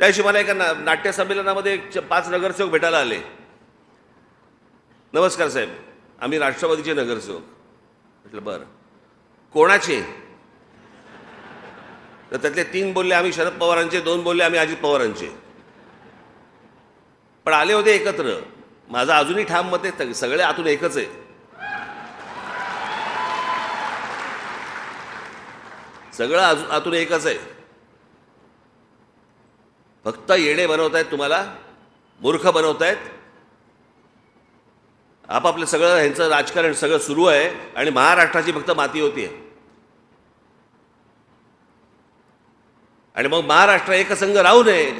त्याशी मला एका ना नाट्य संमेलनामध्ये च- पाच नगरसेवक भेटायला आले. नमस्कार साहेब आम्ही राष्ट्रवादीचे नगरसेवक. म्हटलं बरं. कोणाचे? तर त्यातले तीन बोलले आम्ही शरद पवारांचे. दोन बोलले आम्ही अजित पवारांचे. पण आले होते एकत्र. माझं अजूनही ठाम मत आहे सग- सगळे आतून एकच आहे. सगळं आजू- आतून एकच आहे. फक्त येणे बनवतायत तुम्हाला मूर्ख बनवतायत. आपापलं सगळं ह्यांचं राजकारण सगळं सुरू आहे आणि महाराष्ट्राची फक्त माती होती. आहे आणि मग महाराष्ट्र एकसंघ राहू नये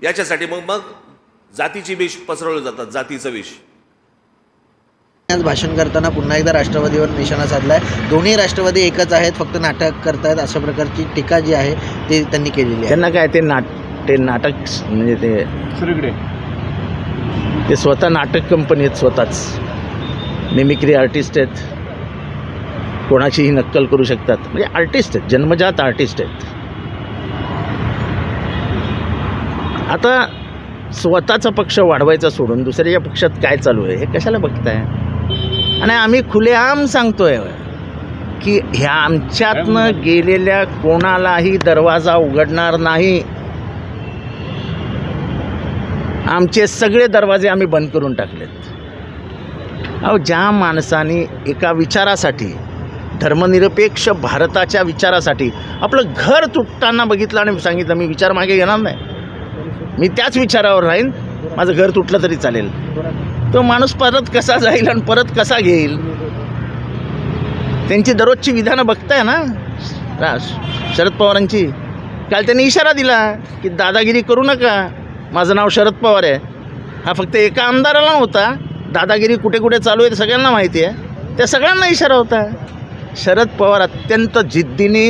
याच्यासाठी मग मग जातीची विष पसरवलं जातात जातीचं विष. आज भाषण करताना पुन्हा एकदा राष्ट्रवादीवर निशाणा साधलाय. दोन्ही राष्ट्रवादी एकच आहेत फक्त नाटक करतायत अशा प्रकारची टीका जी आहे ती त्यांनी केलेली आहे. त्यांना काय ते नाट ते नाटक म्हणजे ते ते स्वतः नाटक कंपनी आहेत स्वतःच. मिमिक्री आर्टिस्ट आहेत. कोणाचीही नक्कल करू शकतात. म्हणजे आर्टिस्ट आहेत जन्मजात आर्टिस्ट आहेत. आता स्वतःचा पक्ष वाढवायचा सोडून दुसऱ्याच्या पक्षात काय चालू आहे हे कशाला बघताय? आणि आम्ही खुलेआम सांगतोय की ह्या आमच्यातनं गेलेल्या कोणालाही दरवाजा उघडणार नाही. आमचे सगळे दरवाजे आम्ही बंद करून टाकलेत. अहो ज्या माणसाने एका विचारासाठी धर्मनिरपेक्ष भारताच्या विचारासाठी आपलं घर तुटताना बघितलं आणि सांगितलं मी विचार मागे घेणार नाही. मी त्याच विचारावर राहीन. माझं घर तुटलं तरी चालेल. तो माणूस परत कसा जाईल आणि परत कसा घेईल? त्यांची दररोजची विधानं बघताय ना? शरद पवारांची. काल त्यांनी इशारा दिला की दादागिरी करू नका. माझं नाव शरद पवार आहे. हा फक्त एका आमदाराला नव्हता. दादागिरी कुठे कुठे चालू आहे ते सगळ्यांना माहिती आहे. त्या सगळ्यांना इशारा होता. शरद पवार अत्यंत जिद्दीने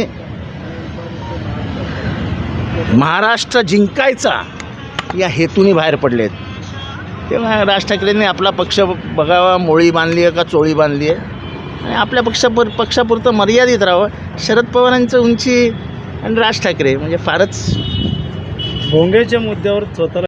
महाराष्ट्र जिंकायचा या हेतूने बाहेर पडलेत. तेव्हा राज ठाकरेंनी आपला पक्ष बघावा मोळी बांधली आहे का चोळी बांधली आहे? आणि आपल्या पक्षापुर पक्षापुरतं मर्यादित राहावं. शरद पवारांचं उंची आणि राज ठाकरे म्हणजे फारच भोंग्याच्या मुद्द्यावर स्वतःला